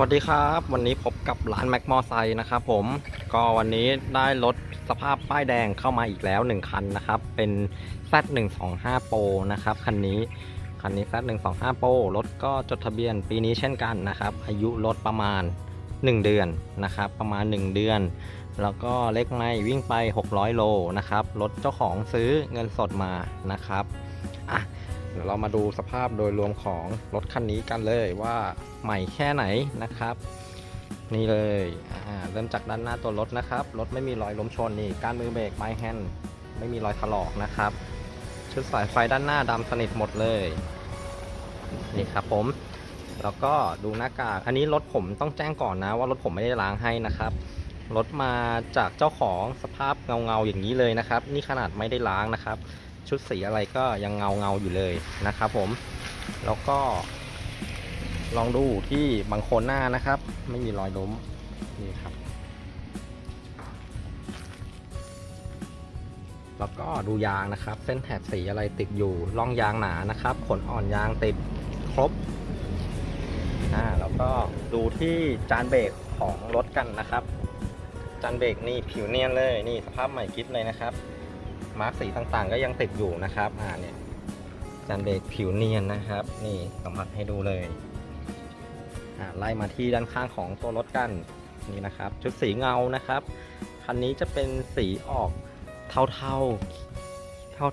สวัสดีครับ วันนี้พบกับร้านแม็กมอไซค์นะครับผมก็วันนี้ได้รถสภาพป้ายแดงเข้ามาอีกแล้ว 1 คันนะครับ เป็น Z125 Pro นะครับคันนี้คันนี้ Z125 Pro รถก็จดทะเบียนปีนี้เช่นกันนะครับ อายุรถประมาณ 1 เดือนนะครับ ประมาณ 1 เดือน แล้วก็เลขไม่วิ่งไป 600 โลนะครับรถเจ้าของซื้อเงินสดมานะครับอะ เดี๋ยวเรามาดูสภาพโดยรวมของรถคันนี้กันเลยว่าใหม่แค่ไหนนะครับ นี่เลยเริ่มจากด้านหน้าตัวรถนะครับ รถไม่มีรอยล้มชนนี่การมือเบรกไม้แฮนด์ไม่มีรอยถลอกนะครับ ชุดสายไฟด้านหน้าดำสนิทหมดเลยนี่ครับผมแล้วก็ดูหน้ากากอันนี้รถผมต้องแจ้งก่อนนะ ว่ารถผมไม่ได้ล้างให้นะครับรถมาจากเจ้าของสภาพเงาๆอย่างนี้เลยนะครับ นี่ขนาดไม่ได้ล้างนะครับ ชุดสีอะไรก็ยังเงาเงาอยู่เลยนะครับผม แล้วก็ ลองดูที่บางโคนหน้านะครับ ไม่มีรอยล้มนี่ครับ แล้วก็ดูยางนะครับ เส้นแถบสีอะไรติดอยู่ร่องยางหนานะครับ ขนอ่อนยางติดครบอ่าแล้วก็ดูที่จานเบรกของรถกันนะครับ จานเบรกนี่ผิวเนียนเลยนี่สภาพใหม่กิ๊บเลยนะครับ มาร์กสีต่างๆ ก็ยังติดอยู่นะครับอ่าเนี่ยจานเบรกผิวเนียนนะครับ นี่สัมผัสให้ดูเลยอ่าไล่มาที่ด้านข้างของตัวรถกันนี่นะครับ ชุดสีเงานะครับคันนี้จะเป็นสีออกเทาเทา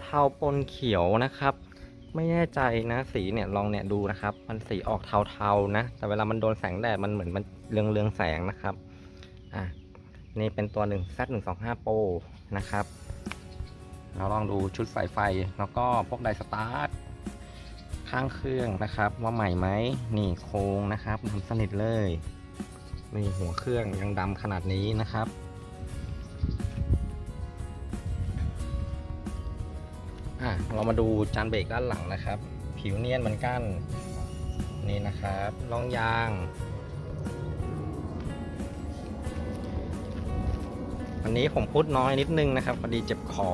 เทาๆปนเขียวนะครับ ไม่แน่ใจนะสีเนี่ยลองเนี่ยดูนะครับ มันสีออกเทาๆนะ แต่เวลามันโดนแสงแดดมันเหมือนมันเรืองเรืองแสงนะครับอะนี่เป็นตัวหนึ่ง Z125 Pro นะครับ เราลองดูชุดสายไฟ แล้วก็พวกไดสตาร์ทข้างเครื่องนะครับ ว่าใหม่ไหมนี่โครงนะครับดำสนิทเลยนี่หัวเครื่องยังดำขนาดนี้นะครับอะเรามาดูจานเบรกด้านหลังนะครับ ผิวเนียนเหมือนกันนี่นะครับรองยางวันนี้ผมพูดน้อยนิดนึงนะครับพอดีเจ็บคอ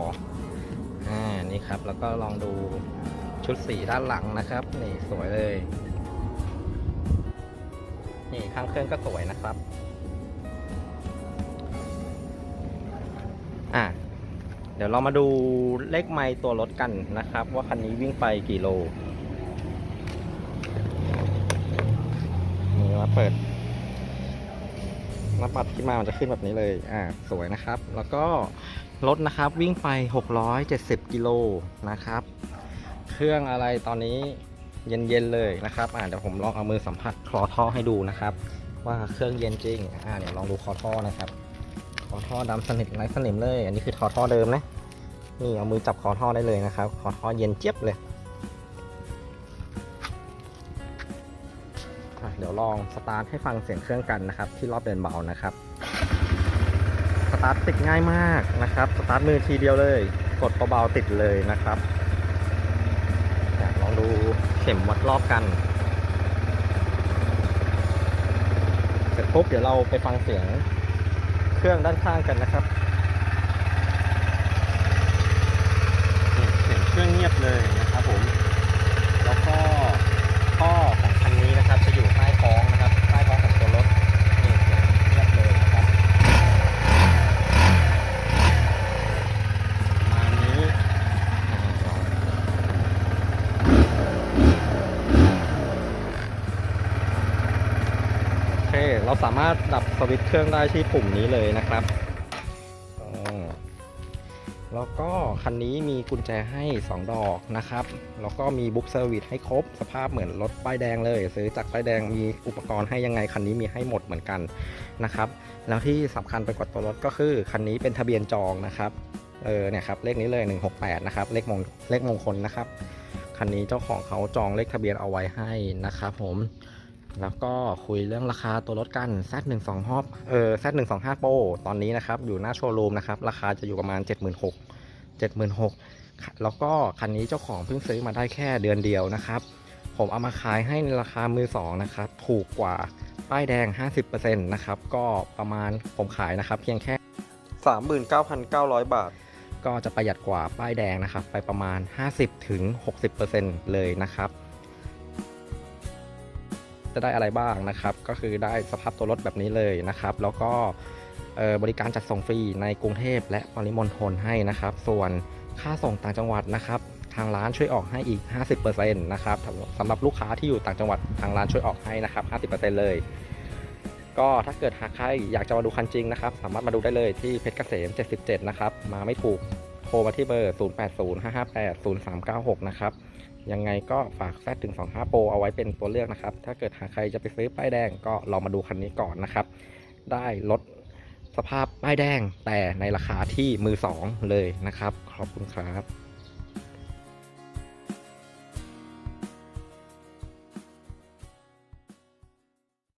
อ่านี่ครับแล้วก็ลองดูชุดสีด้านหลังนะครับ นี่สวยเลย นี่ข้างเครื่องก็สวยนะครับ อะเดี๋ยวเรามาดูเลขไมล์ตัวรถกันนะครับ ว่าคันนี้วิ่งไปกี่โลนี่มาเปิดหน้าปัดที่มามันจะขึ้นแบบนี้เลย อ่า สวยนะครับ แล้วก็ รถนะครับวิ่งไป 670 กิโลนะครับ เครื่องอะไรตอนนี้เย็นๆเลยนะครับอ่าเดี๋ยวผมลองเอามือสัมผัสคลอท่อให้ดูนะครับ ว่าเครื่องเย็นจริงอ่าเดี๋ยวลองดูคอท่อนะครับคอท่อดำสนิทไร้สนิมเลย อันนี้คือคอท่อเดิมนะนี่เอามือจับคอท่อได้เลยนะครับคอท่อเย็นเจี๊ยบเลยเดี๋ยวลองสตาร์ทให้ฟังเสียงเครื่องกันนะครับ ที่รอบเดินเบานะครับ ตาร์ทติดง่ายมากนะครับ สตาร์ทมือทีเดียวเลย กดเบาๆติดเลยนะครับอะลองดูเข็มวัดรอบกัน เสร็จปุ๊บเดี๋ยวเราไปฟังเสียงเครื่องด้านข้างกันนะครับนี่เสียงเครื่องเงียบเลยนะครับผม แล้วก็ท่อของคันนี้นะครับ จะอยู่ใต้ท้องนะครับ ใต้ท้องของตัวรถนี่เสียงเงียบเลยนะครับประมาณนี้อ่า โอเราสามารถดับสวิตช์เครื่องได้ที่ปุ่มนี้เลยนะครับแล้วก็คันนี้มีกุญแจให้ 2 ดอกนะครับ แล้วก็มีบุ๊กเซอร์วิสให้ครบ สภาพเหมือนรถป้ายแดงเลย ซื้อจากป้ายแดงมีอุปกรณ์ให้ยังไง คันนี้มีให้หมดเหมือนกันนะครับ แล้วที่สำคัญไปกว่าตัวรถก็คือ คันนี้เป็นทะเบียนจองนะครับ เออเนี่ยครับเลขนี้เลย 168 นะครับ เลขมงเลขมงคลนะครับ คันนี้เจ้าของเขาจองเลขทะเบียนเอาไว้ให้นะครับผม แล้วก็คุยเรื่องราคาตัวรถกัน Z12 ฮอบเออ Z125 Pro ตอนนี้นะครับ อยู่หน้าโชว์รูมนะครับ ราคาจะอยู่ประมาณ 76,000 76,000 แล้วก็คันนี้เจ้าของเพิ่งซื้อมาได้แค่เดือนเดียวนะครับ ผมเอามาขายให้ในราคามือสองนะครับ ถูกกว่าป้ายแดง 50%นะครับ ก็ประมาณผมขายนะครับ เพียงแค่ 39,900 บาท ก็จะประหยัดกว่าป้ายแดงนะครับ ไปประมาณ 50-60%เลยนะครับ จะได้อะไรบ้างนะครับ ก็คือได้สภาพตัวรถแบบนี้เลยนะครับ แล้วก็บริการจัดส่งฟรีในกรุงเทพและปริมณฑลให้นะครับ ส่วนค่าส่งต่างจังหวัดนะครับ ทางร้านช่วยออกให้อีก 50%นะครับสำหรับลูกค้าที่อยู่ต่างจังหวัดทางร้านช่วยออกให้นะครับ 50%เลย ก็ถ้าเกิดหากใครอยากจะมาดูคันจริงนะครับ สามารถมาดูได้เลยที่เพชรเกษม 77 นะครับ มาไม่ถูกโทรมาที่เบอร์ 0805580396 นะครับ ยังไงก็ฝากแซดถึง25โปรเอาไว้เป็นตัวเลือกนะครับ ถ้าเกิดหากใครจะไปซื้อป้ายแดงก็ลองมาดูคันนี้ก่อนนะครับ ได้ลดสภาพป้ายแดงแต่ในราคาที่มือสองเลยนะครับ ขอบคุณครับ